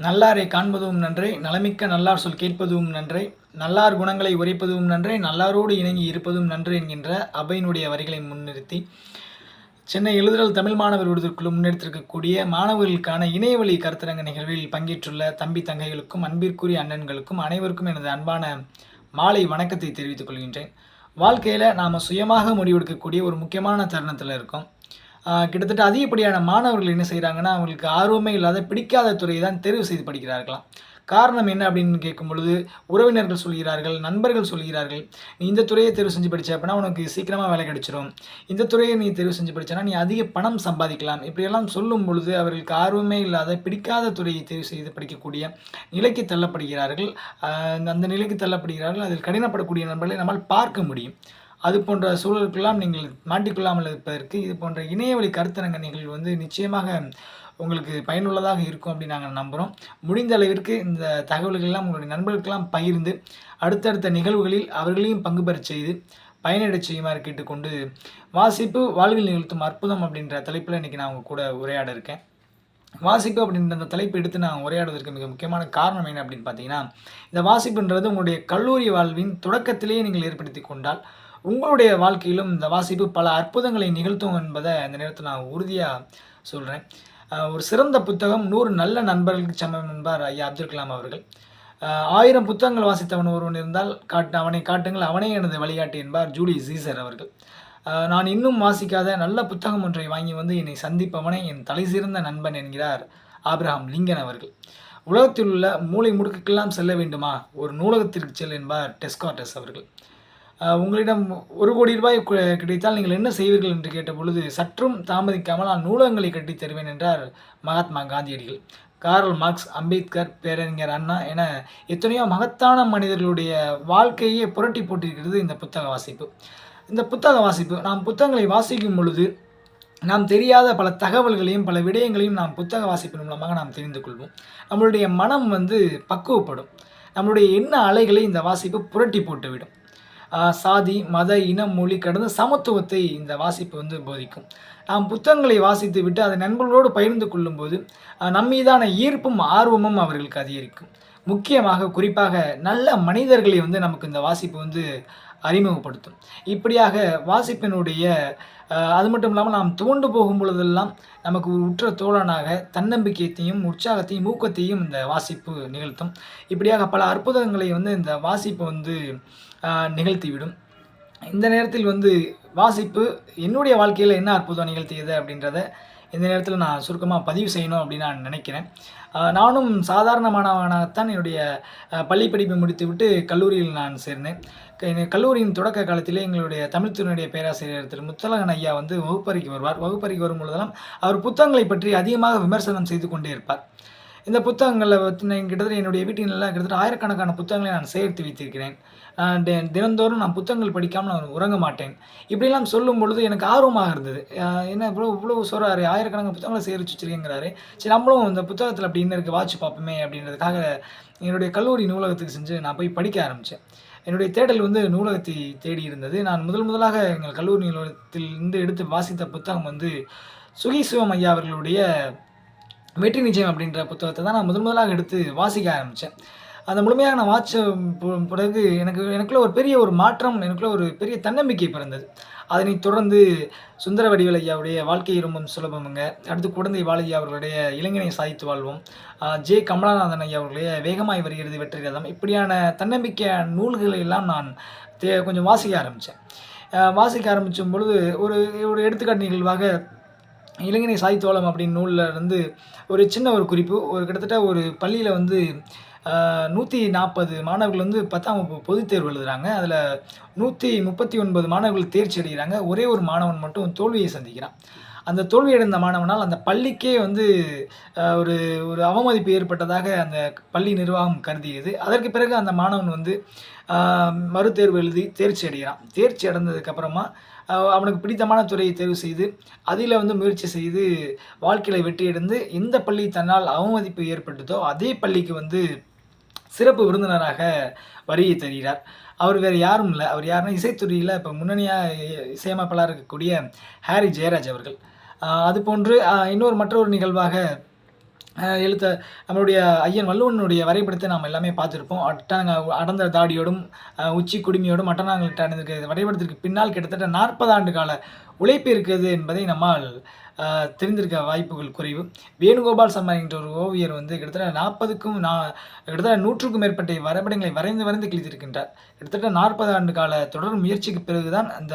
நல்லாரை காண்பதும் நன்றே நலமிக்க நல்லார் சொல் கேட்பதும் நன்றே நல்லார் குணங்களை உரைப்பதும் நன்றே நல்லாரோடு இணங்கி இருப்பதும் நன்று என்கின்ற அபையினுடைய வரிகளை முன்னிறுத்தி சென்னை எழுதுதல் தமிழ் மாணவர் விடுதற்குழு முன்னெடுத்திருக்கக்கூடிய மாணவர்களுக்கான இணையவழி கருத்தரங்க நிகழ்வில் பங்கேற்றுள்ள தம்பி தங்கைகளுக்கும் அன்பிற்குரிய அண்ணன்களுக்கும் அனைவருக்கும் எனது அன்பான மாலை வணக்கத்தை தெரிவித்துக் கொள்கின்றேன். வாழ்க்கையில் நாம் சுயமாக முடிவெடுக்கக்கூடிய ஒரு முக்கியமான தருணத்தில் இருக்கோம். கிட்டத்தட்ட அதிகப்படியான மாணவர்கள் என்ன செய்கிறாங்கன்னா அவங்களுக்கு ஆர்வமே இல்லாத பிடிக்காத துறையை தான் தேர்வு செய்து படிக்கிறார்களாம். காரணம் என்ன அப்படின்னு கேட்கும் பொழுது உறவினர்கள் சொல்கிறார்கள் நண்பர்கள் சொல்கிறார்கள் நீ இந்த துறையை தேர்வு செஞ்சு படித்த அப்படின்னா உனக்கு சீக்கிரமாக வேலை கிடைச்சிரும். இந்த துறையை நீ தேர்வு செஞ்சு படிச்சனா நீ அதிக பணம் சம்பாதிக்கலாம். இப்படியெல்லாம் சொல்லும் பொழுது அவர்களுக்கு ஆர்வமே இல்லாத பிடிக்காத துறையை தேர்வு செய்து படிக்கக்கூடிய நிலைக்கு தள்ளப்படுகிறார்கள். அந்த நிலைக்கு தள்ளப்படுகிறார்கள். அதில் கடினப்படக்கூடிய நண்பர்களை நம்மால் பார்க்க முடியும். அது போன்ற சூழலுக்கெல்லாம் நீங்கள் மாட்டிக்கொள்ளாமல் இருப்பதற்கு இது போன்ற இணையவழி கருத்தரங்க நிகழ்வு வந்து நிச்சயமாக உங்களுக்கு பயனுள்ளதாக இருக்கும் அப்படின்னு நாங்கள் நம்புகிறோம் முடிந்த அளவிற்கு இந்த தகவல்கள் எல்லாம் உங்களுடைய நண்பர்களுக்கெல்லாம் பகிர்ந்து அடுத்தடுத்த நிகழ்வுகளில் அவர்களையும் பங்கு பெறச் செய்து பயனடைச் செய்யுமாறு கேட்டுக்கொண்டு வாசிப்பு வாழ்வில் நிகழ்த்தும் அற்புதம் அப்படின்ற தலைப்பில் இன்றைக்கி நான் உங்கள் கூட உரையாட இருக்கேன். வாசிப்பு அப்படின்ற அந்த தலைப்பு எடுத்து நான் உரையாடுவதற்கு மிக முக்கியமான காரணம் என்ன அப்படின்னு பார்த்தீங்கன்னா இந்த வாசிப்புன்றது உங்களுடைய கல்லூரி வாழ்வின் தொடக்கத்திலேயே நீங்கள் ஏற்படுத்தி கொண்டால் உங்களுடைய வாழ்க்கையிலும் இந்த வாசிப்பு பல அற்புதங்களை நிகழ்த்தும் என்பதை இந்த நேரத்தில் நான் உறுதியாக சொல்கிறேன் ஒரு சிறந்த புத்தகம் நூறு நல்ல நண்பர்களுக்கு சமம் என்பார் ஐயா அப்துல் கலாம் அவர்கள். ஆயிரம் புத்தகங்கள் வாசித்தவன் ஒருவன் இருந்தால் காட்டு அவனை காட்டுங்கள் அவனே எனது வழிகாட்டி என்பார் ஜூலி ஜீசர் அவர்கள். நான் இன்னும் வாசிக்காத நல்ல புத்தகம் ஒன்றை வாங்கி வந்து என்னை சந்திப்பவனே என் தலை சிறந்த நண்பன் என்கிறார் ஆப்ரஹாம் லிங்கன் அவர்கள். உலகத்தில் உள்ள மூளை முடுக்குக்கெல்லாம் செல்ல வேண்டுமா? ஒரு நூலகத்திற்கு செல் என்பார் டெஸ்கார்டஸ் அவர்கள். உங்களிடம் ஒரு கோடி ரூபாய் கிடைத்தால் நீங்கள் என்ன செய்வீர்கள் என்று கேட்ட பொழுது சற்றும் தாமதிக்காமல் நான் நூலகங்களை கட்டித் தருவேன் என்றார் மகாத்மா காந்தியடிகள். கார்ல் மார்க்ஸ் அம்பேத்கர் பேரறிஞர் அண்ணா என எத்தனையோ மகத்தான மனிதர்களுடைய வாழ்க்கையே புரட்டி போட்டிருக்கிறது இந்த புத்தக வாசிப்பு. இந்த புத்தக வாசிப்பு நாம் புத்தகங்களை வாசிக்கும் பொழுது நாம் தெரியாத பல தகவல்களையும் பல விடயங்களையும் நாம் புத்தக வாசிப்பின் மூலமாக நாம் தெரிந்து கொள்வோம். நம்மளுடைய மனம் வந்து பக்குவப்படும். நம்மளுடைய எண்ண அலைகளை இந்த வாசிப்பு புரட்டி போட்டுவிடும். சாதி மத இனம் மொழி கடந்த சமத்துவத்தை இந்த வாசிப்பு வந்து போதிக்கும். நாம் புத்தகங்களை வாசித்து விட்டு அதை நண்பர்களோடு பகிர்ந்து கொள்ளும்போது நம்மீதான ஈர்ப்பும் ஆர்வமும் அவர்களுக்கு அதிகரிக்கும். முக்கியமாக குறிப்பாக நல்ல மனிதர்களை வந்து நமக்கு இந்த வாசிப்பு வந்து அறிமுகப்படுத்தும். இப்படியாக வாசிப்பினுடைய அது மட்டும் இல்லாமல் நாம் துவண்டு போகும் பொழுதெல்லாம் நமக்கு ஒரு உற்ற தோழனாக தன்னம்பிக்கையத்தையும் உற்சாகத்தையும் ஊக்கத்தையும் இந்த வாசிப்பு நிகழ்த்தும். இப்படியாக பல அற்புதங்களை வந்து இந்த வாசிப்பு வந்து நிகழ்த்திவிடும். இந்த நேரத்தில் வந்து வாசிப்பு என்னுடைய வாழ்க்கையில் என்ன அற்புதம் நிகழ்த்தியது அப்படின்றத இந்த நேரத்தில் நான் சுருக்கமாக பதிவு செய்யணும் அப்படின்னு நான் நினைக்கிறேன். நானும் சாதாரணமானவனாகத்தான் என்னுடைய பள்ளி படிப்பை முடித்துவிட்டு கல்லூரியில் நான் சேர்ந்தேன். கல்லூரியின் தொடக்க காலத்திலே எங்களுடைய தமிழ்த்துறையுடைய பேராசிரியர் திரு முத்தலகன் ஐயா வந்து வகுப்பறைக்கு வருவார். வகுப்பறைக்கு வரும் பொழுதெல்லாம் அவர் புத்தகங்களை பற்றி அதிகமாக விமர்சனம் செய்து கொண்டே இருப்பார். இந்த புத்தகங்களை பற்றி நான் கிட்டத்தட்ட என்னுடைய வீட்டிலெல்லாம் கிட்டத்தட்ட ஆயிரக்கணக்கான புத்தகங்களை நான் சேர்த்து வைத்திருக்கிறேன். தினந்தோறும் நான் புத்தகங்கள் படிக்காமல் நான் உறங்க மாட்டேன். இப்படிலாம் சொல்லும் பொழுது எனக்கு ஆர்வமாக இருந்தது. என்ன இவ்வளோ இவ்வளோ சொல்கிறாரு ஆயிரக்கணக்கான புத்தகங்களை சேரிச்சு வச்சுருக்கேங்கிறாரு. சரி நம்மளும் இந்த புத்தகத்தில் அப்படி என்ன இருக்குது வாட்ச் பார்ப்போமே அப்படின்றதுக்காக என்னுடைய கல்லூரி நூலகத்துக்கு செஞ்சு நான் போய் படிக்க ஆரம்பித்தேன் என்னுடைய தேடல் வந்து நூலகத்தை தேடி இருந்தது. நான் முதல் முதலாக எங்கள் கல்லூரி நூலகத்தில் இருந்து எடுத்து வாசித்த புத்தகம் வந்து சுகி சிவம் ஐயா அவர்களுடைய வெற்றி நிச்சயம் அப்படின்ற புத்தகத்தை தான் நான் முதல் முதலாக எடுத்து வாசிக்க ஆரம்பித்தேன். அந்த முழுமையாக நான் வாட்ச பிறகு எனக்கு எனக்குள்ள ஒரு பெரிய ஒரு மாற்றம் எனக்குள்ள ஒரு பெரிய தன்னம்பிக்கை பிறந்தது. அதனைத் தொடர்ந்து சுந்தர வடிவேல் ஐயாவுடைய வாழ்க்கை ரொம்பவும் சுலபமுங்க. அடுத்து குழந்தை வாழையா அவர்களுடைய இளைஞனை சாதித்து வாழ்வோம். ஜே கமலாநாதன் ஐயா அவர்களுடைய வேகமாய் வருகிறது வெற்றி ரதம் இப்படியான தன்னம்பிக்கை நூல்களை எல்லாம் நான் தே கொஞ்சம் வாசிக்க ஆரம்பித்தேன் வாசிக்க ஆரம்பிச்சும் பொழுது ஒரு ஒரு எடுத்துக்காட்டு நிகழ்வாக இளைஞனை சாய்த்தோளம் அப்படின்னு நூலில் இருந்து ஒரு சின்ன ஒரு குறிப்பு. ஒரு கிட்டத்தட்ட ஒரு பள்ளியில் வந்து நூற்றி நாற்பது மாணவர்கள் வந்து பத்தாம் வகுப்பு பொதுத் தேர்வு எழுதுகிறாங்க அதில் நூற்றி முப்பத்தி ஒன்பது மாணவர்கள் தேர்ச்சி அடைகிறாங்க. ஒரே ஒரு மாணவன் மட்டும் தோல்வியை சந்திக்கிறான். அந்த தோல்வியடைந்த மாணவனால் அந்த பள்ளிக்கே வந்து ஒரு ஒரு அவமதிப்பு ஏற்பட்டதாக அந்த பள்ளி நிர்வாகம் கருதியது. அதற்கு பிறகு அந்த மாணவன் வந்து மறுதேர்வு எழுதி தேர்ச்சி அடைகிறான். தேர்ச்சி அடைந்ததுக்கப்புறமா அவனுக்கு பிடித்தமான துறையை தேர்வு செய்து அதில் வந்து முயற்சி செய்து வாழ்க்கையில் வெற்றியடைந்து எந்த பள்ளி தன்னால் அவமதிப்பு ஏற்பட்டதோ அதே பள்ளிக்கு வந்து சிறப்பு விருந்தினராக வருகை தருகிறார். அவர் வேறு யாரும் இல்லை. அவர் யாருன்னா இசைத்துறையில் இப்போ முன்னணியாக இசையமைப்பாளராக இருக்கக்கூடிய ஹாரி ஜெயராஜ் அவர்கள். அதுபோன்று அது போன்று இன்னொரு மற்றொரு நிகழ்வாக எழுத்த நம்மளுடைய ஐயன் வல்லுவனுடைய வரைபடத்தை நாம் எல்லாமே பார்த்துருப்போம். அட்டாங்க அடர்ந்த தாடியோடும் உச்சி குடுமியோடும் அட்டனாங்கள்ட்ட அணிந்திருக்க வரைபடத்திற்கு பின்னால் கிட்டத்தட்ட நாற்பது ஆண்டு கால உழைப்பு இருக்கிறது என்பதை நம்மால் தெரிந்திருக்க வாய்ப்புகள் குறைவு. வேணுகோபால் சர்மா என்ற ஒரு ஓவியர் வந்து கிட்டத்தட்ட நாற்பதுக்கும் நா கிட்டத்தட்ட நூற்றுக்கும் மேற்பட்ட வரைபடங்களை வரைந்து வரைந்து கிழித்திருக்கின்றார். கிட்டத்தட்ட நாற்பது ஆண்டு கால தொடர் முயற்சிக்கு பிறகுதான் அந்த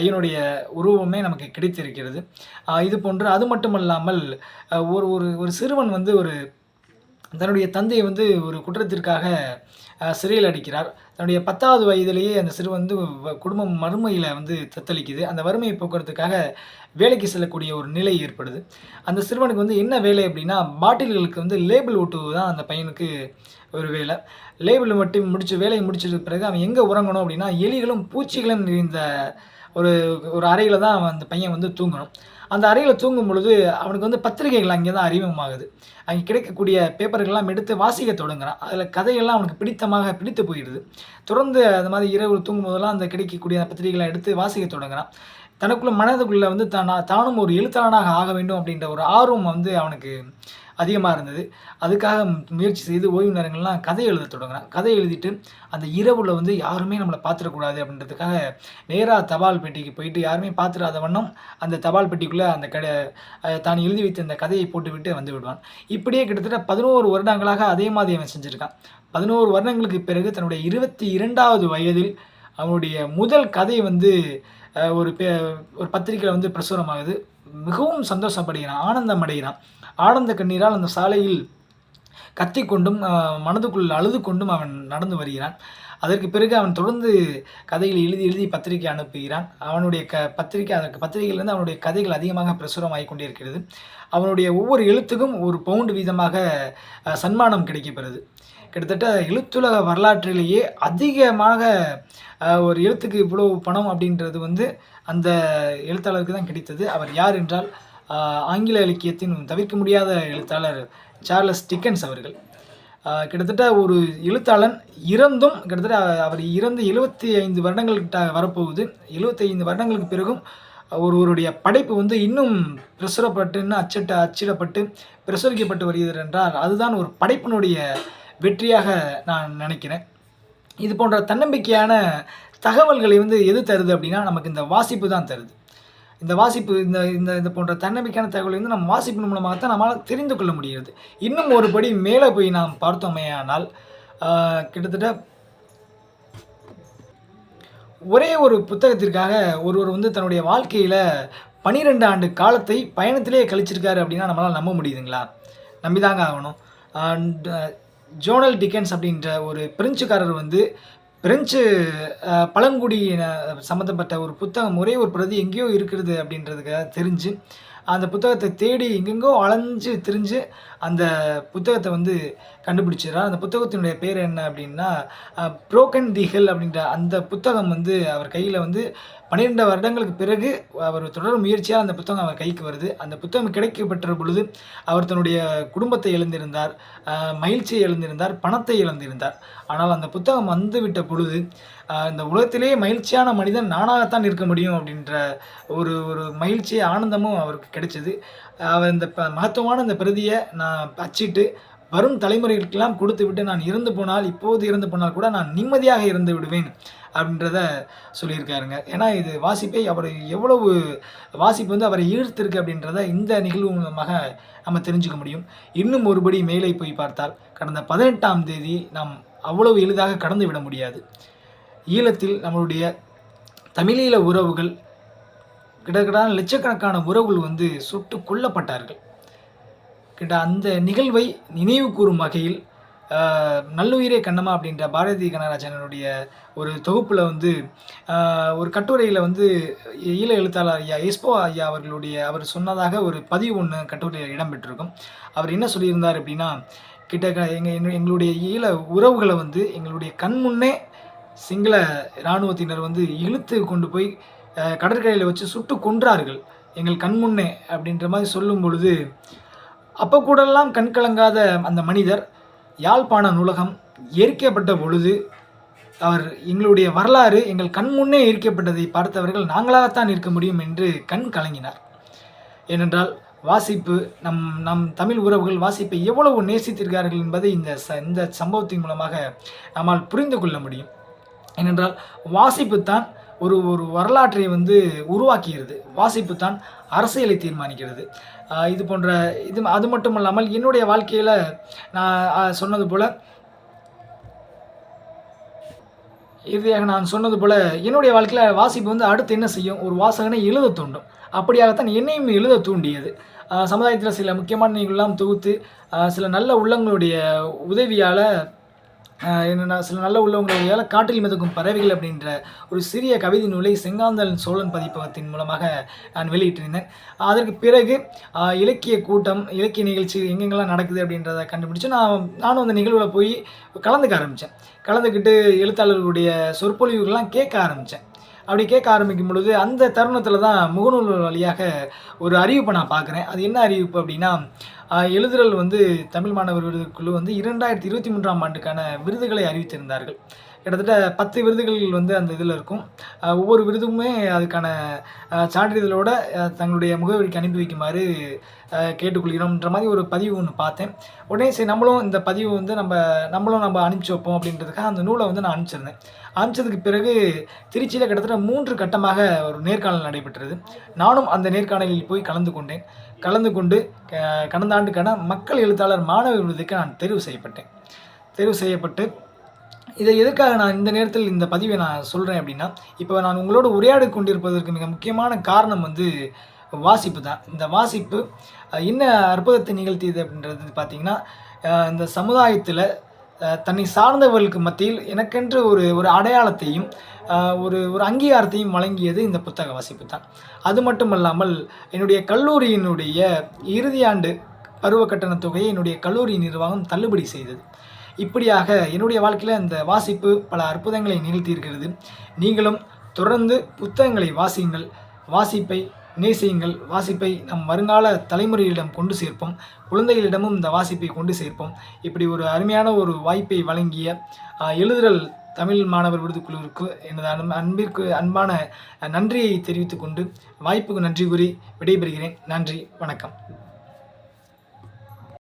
ஐயனுடைய உருவமே நமக்கு கிடைத்திருக்கிறது. இது போன்று அது மட்டுமல்லாமல் ஒரு ஒரு ஒரு சிறுவன் வந்து ஒரு தன்னுடைய தந்தையை வந்து ஒரு குற்றத்திற்காக சிறையில் அடிக்கிறார். தன்னுடைய பத்தாவது வயதிலேயே அந்த சிறுவன் வந்து வ- குடும்பம் மறுமையில் வந்து தத்தளிக்குது. அந்த வறுமையை போக்குறதுக்காக வேலைக்கு செல்லக்கூடிய ஒரு நிலை ஏற்படுது. அந்த சிறுவனுக்கு வந்து என்ன வேலை அப்படின்னா பாட்டில்களுக்கு வந்து லேபிள் ஓட்டுவது தான் அந்த பையனுக்கு ஒரு வேலை. லேபிள் மட்டும் முடிச்சு வேலையை முடிச்சதுக்கு பிறகு அவன் எங்கே உறங்கணும் அப்படின்னா எலிகளும் பூச்சிகளும் நிறைந்த ஒரு ஒரு அறையில் தான் அவன் அந்த பையன் வந்து தூங்கணும். அந்த அறையில் தூங்கும் பொழுது அவனுக்கு வந்து பத்திரிகைகள் அங்கே தான் அறிமுகமாகுது. அங்கே கிடைக்கக்கூடிய பேப்பர்கள்லாம் எடுத்து வாசிக்க தொடங்குறான். அதில் கதையெல்லாம் அவனுக்கு பிடித்தமாக பிடித்து போயிடுது. தொடர்ந்து அந்த மாதிரி இரவு தூங்கும் போதெல்லாம் அந்த கிடைக்கக்கூடிய அந்த பத்திரிகைகளை எடுத்து வாசிக்க தொடங்குறான். தனக்குள்ள மனதுக்குள்ளே வந்து தானா தானும் ஒரு எழுத்தாளனாக ஆக வேண்டும் அப்படின்ற ஒரு ஆர்வம் வந்து அவனுக்கு அதிகமாக இருந்தது. அதுக்காக முயற்சி செய்து ஓய்வு நேரங்கள்லாம் கதை எழுத தொடங்குறான் கதை எழுதிட்டு அந்த இரவில் வந்து யாருமே நம்மளை பார்த்துடக்கூடாது அப்படின்றதுக்காக நேராக தபால் பெட்டிக்கு போயிட்டு யாருமே பார்த்துடாத வண்ணம் அந்த தபால் பெட்டிக்குள்ளே அந்த கடை தான் எழுதி வைத்த அந்த கதையை போட்டுவிட்டு வந்து விடுவான். இப்படியே கிட்டத்தட்ட பதினோரு வருடங்களாக அதே மாதிரி அவன் செஞ்சுருக்கான். பதினோரு வருடங்களுக்கு பிறகு தன்னுடைய இருபத்தி இரண்டாவது வயதில் அவனுடைய முதல் கதை வந்து ஒரு பே ஒரு பத்திரிக்கையில் வந்து பிரசுரமாகுது. மிகவும் சந்தோஷப்படுகிறான் ஆனந்தம் அடைகிறான் ஆனந்த கண்ணீரால் அந்த சாலையில் கத்திக்கொண்டும் மனதுக்குள் அழுது கொண்டும் அவன் நடந்து வருகிறான். அதற்கு பிறகு அவன் தொடர்ந்து கதைகளை எழுதி எழுதி பத்திரிகை அனுப்புகிறான். அவனுடைய க பத்திரிகை அதற்கு பத்திரிகையிலிருந்து அவனுடைய கதைகள் அதிகமாக பிரசுரமாகி கொண்டிருக்கிறது. அவனுடைய ஒவ்வொரு எழுத்துக்கும் ஒரு பவுண்டு வீதமாக சன்மானம் கிடைக்கப்பெறுது. கிட்டத்தட்ட எழுத்துலக வரலாற்றிலேயே அதிகமாக ஒரு எழுத்துக்கு இவ்வளோ பணம் அப்படின்றது வந்து அந்த எழுத்தாளருக்கு தான் கிடைத்தது. அவர் யார் என்றால் ஆங்கில இலக்கியத்தின் தவிர்க்க முடியாத எழுத்தாளர் சார்லஸ் டிக்கன்ஸ் அவர்கள். கிட்டத்தட்ட ஒரு எழுத்தாளன் இறந்தும் கிட்டத்தட்ட அவர் இறந்து எழுபத்தி ஐந்து வருடங்கள்கிட்ட வரப்போகுது. எழுபத்தி ஐந்து வருடங்களுக்கு பிறகும் ஒருவருடைய படைப்பு வந்து இன்னும் பிரசுரப்பட்டு இன்னும் அச்சிட்ட அச்சிடப்பட்டு பிரசுரிக்கப்பட்டு வருகிறது என்றால் அதுதான் ஒரு படைப்பினுடைய வெற்றியாக நான் நினைக்கிறேன். இது போன்ற தன்னம்பிக்கையான தகவல்களை வந்து எது தருது அப்படின்னா நமக்கு இந்த வாசிப்பு தான் தருது. இந்த வாசிப்பு இந்த இந்த இது போன்ற தன்னம்பிக்கையான தகவலை வந்து நம்ம வாசிப்பின் மூலமாகத்தான் நம்மளால் தெரிந்து கொள்ள முடிகிறது. இன்னும் ஒரு படி மேலே போய் நாம் பார்த்தோமேயானால் கிட்டத்தட்ட ஒரே ஒரு புத்தகத்திற்காக ஒருவர் வந்து தன்னுடைய வாழ்க்கையில் பனிரெண்டு ஆண்டு காலத்தை பயணத்திலே கழிச்சிருக்காரு அப்படின்னா நம்மளால் நம்ப முடியுதுங்களா? நம்பிதாங்க ஆகணும். அண்ட் ஜோனல் டிக்கன்ஸ் அப்படின்ற ஒரு பிரெஞ்சுக்காரர் வந்து பிரெஞ்சு பழங்குடியின சம்மந்தப்பட்ட ஒரு புத்தகம் ஒரே ஒரு பிரதி எங்கேயோ இருக்கிறது அப்படின்றதுக்காக தெரிஞ்சு அந்த புத்தகத்தை தேடி எங்கெங்கோ அலைஞ்சு திரிஞ்சு அந்த புத்தகத்தை வந்து கண்டுபிடிச்சிடறார் அந்த புத்தகத்தினுடைய பேர் என்ன அப்படின்னா புரோக்கன் தி அப்படின்ற அந்த புத்தகம் வந்து அவர் கையில் வந்து பன்னிரெண்டு வருடங்களுக்கு பிறகு அவர் தொடர் முயற்சியாக அந்த புத்தகம் அவர் கைக்கு வருது. அந்த புத்தகம் கிடைக்கப்பெற்ற பொழுது அவர் தன்னுடைய குடும்பத்தை இழந்திருந்தார் மகிழ்ச்சியை இழந்திருந்தார் பணத்தை இழந்திருந்தார். ஆனால் அந்த புத்தகம் வந்துவிட்ட பொழுது இந்த உலகத்திலேயே மகிழ்ச்சியான மனிதன் நானாகத்தான் இருக்க முடியும் அப்படின்ற ஒரு ஒரு மகிழ்ச்சி ஆனந்தமும் அவருக்கு கிடைச்சது. அவர் இந்த ப- மகத்துவமான இந்த பிரதியை நான் அச்சிட்டு வரும் தலைமுறைகளுக்கெல்லாம் கொடுத்து விட்டு நான் இறந்து போனால் இப்போது இறந்து போனால் கூட நான் நிம்மதியாக இருந்து விடுவேன் அப்படின்றத சொல்லியிருக்காருங்க. ஏன்னா இது வாசிப்பை அவர் எவ்வளவு வாசிப்பு வந்து அவரை ஈர்த்திருக்கு அப்படின்றத இந்த நிகழ்வு மூலமாக நம்ம தெரிஞ்சுக்க முடியும். இன்னும் ஒருபடி மேலே போய் பார்த்தால் கடந்த பதினெட்டாம் தேதி நாம் அவ்வளவு எளிதாக கடந்து விட முடியாது. ஈழத்தில் நம்மளுடைய தமிழீழ உறவுகள் கிட்டத்தட்ட லட்சக்கணக்கான உறவுகள் வந்து சுட்டு கொல்லப்பட்டார்கள். கிட்ட அந்த நிகழ்வை நினைவு கூறும் வகையில் நல்லுயிரே கண்ணம்மா அப்படின்ற பாரதி கனராஜனுடைய ஒரு தொகுப்பில் வந்து ஒரு கட்டுரையில் வந்து ஈழ எழுத்தாளர் ஐயா எஸ்போ ஐயா அவர்களுடைய அவர் சொன்னதாக ஒரு பதிவு ஒன்று கட்டுரையில் இடம்பெற்றிருக்கும் அவர் என்ன சொல்லியிருந்தார் அப்படின்னா கிட்ட எங்கள் எங்களுடைய ஈழ உறவுகளை வந்து எங்களுடைய கண் முன்னே சிங்கள இராணுவத்தினர் வந்து இழுத்து கொண்டு போய் கடற்கரையில் வச்சு சுட்டு கொன்றார்கள். எங்கள் கண் முன்னே அப்படின்ற மாதிரி சொல்லும் பொழுது அப்போ கூடெல்லாம் கண் கலங்காத அந்த மனிதர் யாழ்ப்பாண நூலகம் எரிக்கப்பட்ட பொழுது அவர் எங்களுடைய வரலாறு எங்கள் கண் முன்னே எரிக்கப்பட்டதை பார்த்தவர்கள் நாங்களாகத்தான் இருக்க முடியும் என்று கண் கலங்கினார். ஏனென்றால் வாசிப்பு நம் நம் தமிழ் உறவுகள் வாசிப்பை எவ்வளவு நேசித்திருக்கிறார்கள் என்பதை இந்த ச இந்த சம்பவத்தின் மூலமாக நம்மால் புரிந்து கொள்ள முடியும். ஏனென்றால் வாசிப்பு தான் ஒரு ஒரு வரலாற்றை வந்து உருவாக்குகிறது. வாசிப்பு தான் அரசியலை தீர்மானிக்கிறது. இது போன்ற இது அது மட்டும் இல்லாமல் என்னுடைய வாழ்க்கையில் நான் சொன்னது போல் இறுதியாக நான் சொன்னது போல் என்னுடைய வாழ்க்கையில் வாசிப்பு வந்து அடுத்து என்ன செய்யும்? ஒரு வாசகனை எழுத தூண்டும் அப்படியாகத்தான் என்னையும் எழுத தூண்டியது. சமுதாயத்தில் சில முக்கியமான நிகழ்லாம் தொகுத்து சில நல்ல உள்ளங்களுடைய உதவியால் என்னென்னா சில நல்ல உள்ளவங்களுடைய காற்றில் மிதக்கும் பறவைகள் அப்படின்ற ஒரு சிறிய கவிதை நூலை செங்காந்தல் சோழன் பதிப்பகத்தின் மூலமாக நான் வெளியிட்டிருந்தேன். அதற்கு பிறகு இலக்கிய கூட்டம் இலக்கிய நிகழ்ச்சி எங்கெங்கெல்லாம் நடக்குது அப்படின்றத கண்டுபிடிச்சு நான் நானும் அந்த நிகழ்வில் போய் கலந்துக்க ஆரம்பித்தேன் கலந்துக்கிட்டு எழுத்தாளர்களுடைய சொற்பொழிவுகள்லாம் கேட்க ஆரம்பித்தேன் அப்படி கேட்க ஆரம்பிக்கும் பொழுது அந்த தருணத்தில் தான் முகநூல் வழியாக ஒரு அறிவிப்பை நான் பார்க்குறேன். அது என்ன அறிவிப்பு அப்படின்னா ஆஹ், எழுதுறல் வந்து தமிழ் மாணவர் விருதுக்குழு வந்து இரண்டாயிரத்தி இருபத்தி மூன்றாம் ஆண்டுக்கான விருதுகளை அறிவித்திருந்தார்கள். கிட்டத்தட்ட பத்து விருதுகள் வந்து அந்த இதில் இருக்கும். ஒவ்வொரு விருதுமே அதுக்கான சான்றிதழோட தங்களுடைய முகவரிக்கு அனுப்பி வைக்குமாறு கேட்டுக்கொள்கிறோம்ன்ற மாதிரி ஒரு பதிவு ஒன்று பார்த்தேன். உடனே சரி நம்மளும் இந்த பதிவு வந்து நம்ம நம்மளும் நம்ம அனுப்பிச்சி வைப்போம் அப்படின்றதுக்காக அந்த நூலை வந்து நான் அனுப்பிச்சிருந்தேன். அனுப்பிச்சதுக்கு பிறகு திருச்சியில் கிட்டத்தட்ட மூன்று கட்டமாக ஒரு நேர்காணல் நடைபெற்றது. நானும் அந்த நேர்காணலில் போய் கலந்து கொண்டேன். கலந்து கொண்டு க- கடந்த ஆண்டுக்கான மக்கள் எழுத்தாளர் மாணவர் விருதுக்கு நான் தெரிவு செய்யப்பட்டேன். தேர்வு செய்யப்பட்டு இதை எதுக்காக நான் இந்த நேரத்தில் இந்த பதிவை நான் சொல்கிறேன் அப்படின்னா இப்போ நான் உங்களோட உரையாடி கொண்டிருப்பதற்கு மிக முக்கியமான காரணம் வந்து வாசிப்பு தான். இந்த வாசிப்பு என்ன அற்புதத்தை நிகழ்த்தியது அப்படின்றது பார்த்திங்கன்னா இந்த சமுதாயத்தில் தன்னை சார்ந்தவர்களுக்கு மத்தியில் எனக்கென்று ஒரு ஒரு அடையாளத்தையும் ஒரு ஒரு அங்கீகாரத்தையும் வழங்கியது இந்த புத்தக வாசிப்பு தான். அது மட்டும் இல்லாமல் என்னுடைய கல்லூரியினுடைய இறுதியாண்டு பருவ கட்டணத் தொகையை என்னுடைய கல்லூரி நிர்வாகம் தள்ளுபடி செய்தது. இப்படியாக என்னுடைய வாழ்க்கையில் இந்த வாசிப்பு பல அற்புதங்களை நிகழ்த்தியிருக்கிறது. நீங்களும் தொடர்ந்து புத்தகங்களை வாசியுங்கள். வாசிப்பை நேசியுங்கள். வாசிப்பை நம் வருங்கால தலைமுறையிடம் கொண்டு சேர்ப்போம். குழந்தைகளிடமும் இந்த வாசிப்பை கொண்டு சேர்ப்போம். இப்படி ஒரு அருமையான ஒரு வாய்ப்பை வழங்கிய எழுதுதல் தமிழ் மாணவர் விருதுக்குழுவிற்கு எனது அன் அன்பிற்கு அன்பான நன்றியை தெரிவித்துக்கொண்டு வாய்ப்புக்கு நன்றி கூறி விடைபெறுகிறேன். நன்றி. வணக்கம்.